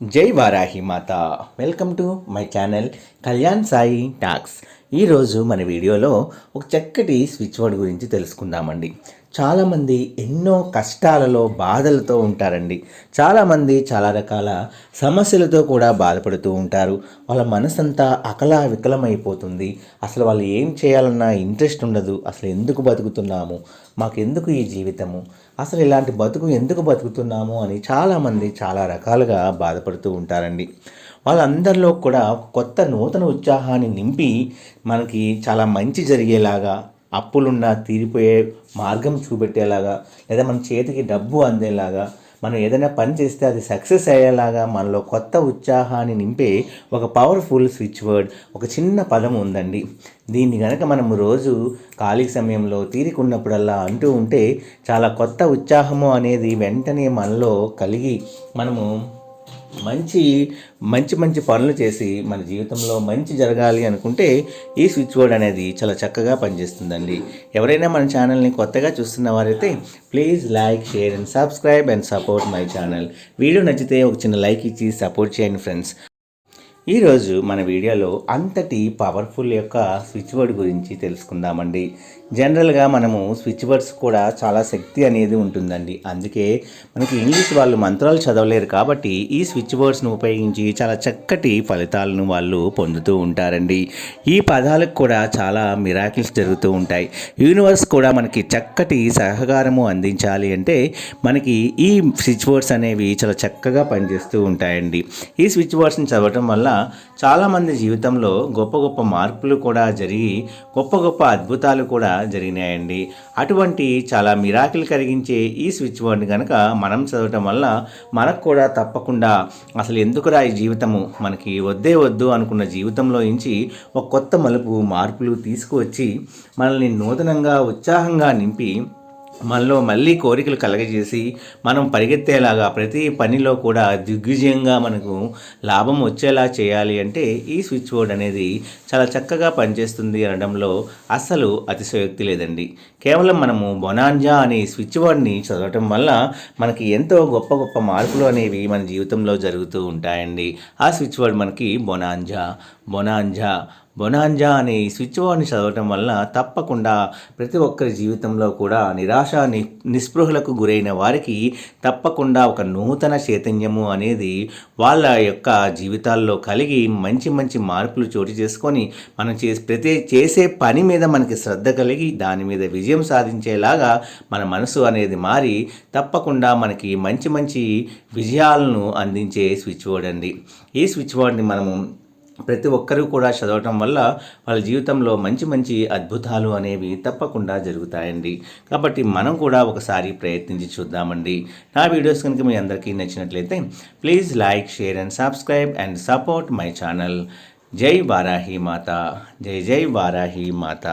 జై వారాహి మాత. Welcome to my channel Kalyan Sai talks ఈరోజు మన వీడియోలో ఒక చక్కటి స్విచ్ బోర్డ్ గురించి తెలుసుకుందామండి. చాలామంది ఎన్నో కష్టాలలో బాధలతో ఉంటారండి. చాలామంది చాలా రకాల సమస్యలతో కూడా బాధపడుతూ ఉంటారు. వాళ్ళ మనసంతా అకలా వికలమైపోతుంది అసలు వాళ్ళు ఏం చేయాలన్నా ఇంట్రెస్ట్ ఉండదు. అసలు ఎందుకు బతుకుతున్నాము? మాకు ఎందుకు ఈ జీవితము? అసలు ఇలాంటి బతుకు ఎందుకు బతుకుతున్నాము? అని చాలామంది చాలా రకాలుగా బాధపడుతూ ఉంటారండి. వాళ్ళందరిలో కూడా ఒక కొత్త నూతన ఉత్సాహాన్ని నింపి మనకి చాలా మంచి జరిగేలాగా అప్పులున్నా తీరిపోయే మార్గం చూపెట్టేలాగా లేదా మన చేతికి డబ్బు అందేలాగా మనం ఏదైనా పని చేస్తే అది సక్సెస్ అయ్యేలాగా మనలో కొత్త ఉత్సాహాన్ని నింపే ఒక పవర్ఫుల్ స్విచ్ వర్డ్ ఒక చిన్న పదం ఉందండి. దీన్ని కనుక మనం రోజు ఖాళీ సమయంలో తీరికున్నప్పుడల్లా అంటూ ఉంటే చాలా కొత్త ఉత్సాహము అనేది వెంటనే మనలో కలిగి మనము మంచి మంచి మంచి పనులు చేసి మన జీవితంలో మంచి జరగాలి అనుకుంటే ఈ స్విచ్ బోర్డ్ అనేది చాలా చక్కగా పనిచేస్తుందండి. ఎవరైనా మన ఛానల్ని కొత్తగా చూస్తున్న వారైతే please like share and subscribe and support my channel. Video నచ్చితే ఒక చిన్న లైక్ ఇచ్చి సపోర్ట్ చేయండి ఫ్రెండ్స్. ఈరోజు మన వీడియోలో అంతటి పవర్ఫుల్ యొక్క స్విచ్ బోర్డ్ గురించి తెలుసుకుందామండి. జనరల్గా మనము స్విచ్ బోర్డ్స్ కూడా చాలా శక్తి అనేది ఉంటుందండి. అందుకే మనకి ఇంగ్లీష్ వాళ్ళు మంత్రాలు చదవలేరు కాబట్టి ఈ స్విచ్ బోర్డ్స్ను ఉపయోగించి చాలా చక్కటి ఫలితాలను వాళ్ళు పొందుతూ ఉంటారండి. ఈ పదాలకు కూడా చాలా మిరాకిల్స్ జరుగుతూ ఉంటాయి. యూనివర్స్ కూడా మనకి చక్కటి సహకారము అందించాలి అంటే మనకి ఈ స్విచ్ బోర్డ్స్ అనేవి చాలా చక్కగా పనిచేస్తూ ఉంటాయండి. ఈ స్విచ్ బోర్డ్స్ని చదవటం వల్ల చాలామంది జీవితంలో గొప్ప గొప్ప మార్పులు కూడా జరిగి గొప్ప గొప్ప అద్భుతాలు కూడా జరిగినాయండి. అటువంటి చాలా మిరాకిల్ కలిగించే ఈ స్విచ్ బోర్డ్ని కనుక మనం చదవటం వల్ల మనకు కూడా తప్పకుండా అసలు ఎందుకురా ఈ జీవితము? మనకి వద్దే వద్దు అనుకున్న జీవితంలో నుంచి ఒక కొత్త మలుపు మార్పులు తీసుకువచ్చి మనల్ని నూతనంగా ఉత్సాహంగా నింపి మనలో మళ్ళీ కోరికలు కలగజేసి మనం పరిగెత్తేలాగా ప్రతి పనిలో కూడా దిగ్విజయంగా మనకు లాభం వచ్చేలా చేయాలి అంటే ఈ స్విచ్ బోర్డ్ అనేది చాలా చక్కగా పనిచేస్తుంది అనడంలో అస్సలు అతిశయోక్తి లేదండి. కేవలం మనము బొనాంజా అనే స్విచ్ బోర్డ్ని చదవటం వల్ల మనకి ఎంతో గొప్ప గొప్ప మార్పులు అనేవి మన జీవితంలో జరుగుతూ ఉంటాయండి. ఆ స్విచ్ బోర్డ్ మనకి బొనాంజా బొనాంజా బొనాంజా అనే ఈ స్విచ్ బోర్డ్ని చదవటం వల్ల తప్పకుండా ప్రతి ఒక్కరి జీవితంలో కూడా నిరాశ ని నిస్పృహలకు గురైన వారికి తప్పకుండా ఒక నూతన చైతన్యము అనేది వాళ్ళ యొక్క జీవితాల్లో కలిగి మంచి మంచి మార్పులు చోటు చేసుకొని మనం చేసి ప్రతి చేసే పని మీద మనకి శ్రద్ధ కలిగి దాని మీద విజయం సాధించేలాగా మన మనసు అనేది మారి తప్పకుండా మనకి మంచి మంచి విజయాలను అందించే స్విచ్ బోర్డ్ అండి. ఈ స్విచ్ బోర్డ్ని మనము ప్రతి ఒక్కరూ కూడా చదవటం వల్ల వాళ్ళ జీవితంలో మంచి మంచి అద్భుతాలు అనేవి తప్పకుండా జరుగుతాయండి. కాబట్టి మనం కూడా ఒకసారి ప్రయత్నించి చూద్దామండి. నా వీడియోస్ కనుక మీ అందరికీ నచ్చినట్లయితే please like share and subscribe and support my channel. జై వారాహి మాత. జై జై వారాహి మాత.